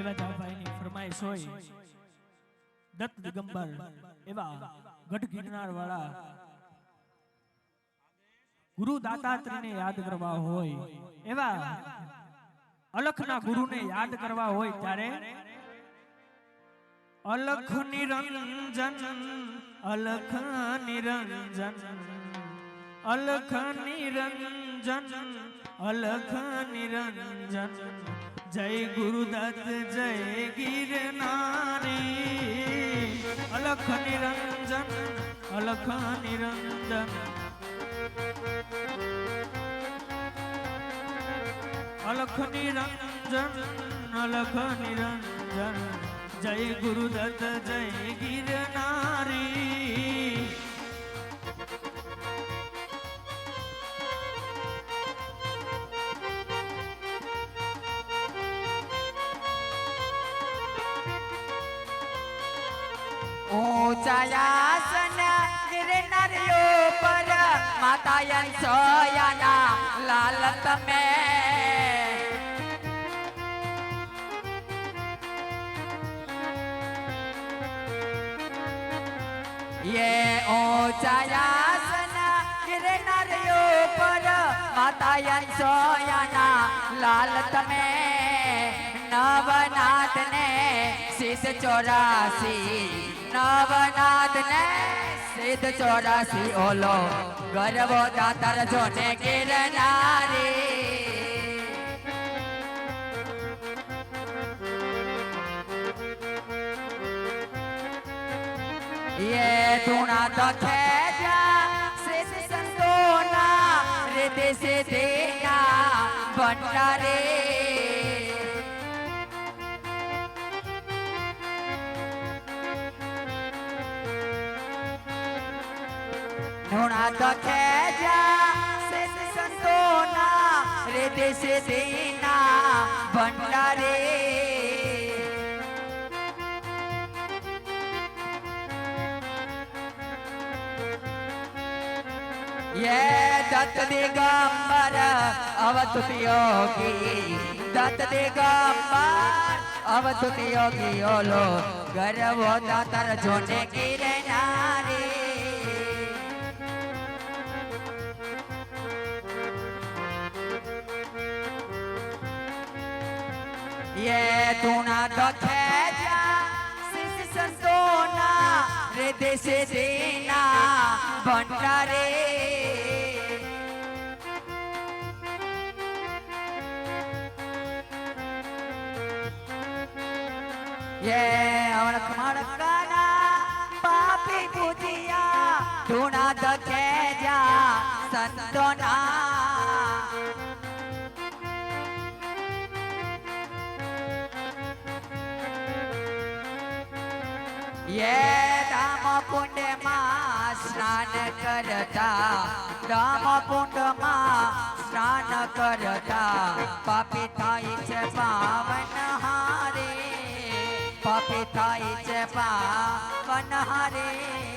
એવા જાભાઈની ફરમાઈશ હોય, દત્ત દિગંબર, એવા ગઢ ગિરનાર વાળા ગુરુ દાતાત્રીને યાદ કરવા હોય, એવા અલખના ગુરુને યાદ કરવા હોય ત્યારે અલખ નિરંજન અલખ નિરંજન. અલખ નિરંજન અલખ નિરંજન જય ગુરુદત્ત, જય ગિરનારી. અલખ નિરંજન અલખ નિરંજન અલખ નિરંજન અલખ નિરંજન જય ગુરુદત્ત, જય ગિરનારી. ઊંચાયાસન ગિરનારીઓ પર. માતાયન સોયાના લાલ તમે. ये ઊંચાયાસન ગિરનારીઓ પર. માતાયન સોયાના લાલ તમે. ચોરાસી. નવનાથ ને સિદ્ધ ચોરાસી ઓલો ગરવો દાતર જોને ગિરનારી ये धुना तो खेजा सिद्ध संतोना रिद्धि सिद्धिया होना तो खेजा से संतोना रेते से देना भंडारे। ये दत्त देगा अवतुत अवतुतियोगी दत्त देगा अवतुत अवतुतियोगी ओलो, गर्व दातर जोने की रे ये तुणा तो खेजा सिस संतोना रे देश देना, बंटा रे। ये और खमड़काना पापी पूजिया तुणा तो खेजा संतोना। યે રામ કુંડમાં સ્નાન કરતા રામ કુંડમાં સ્નાન કરતા પાપી થાય છે પાવન હારે પાપી થાય છે પાવન હારે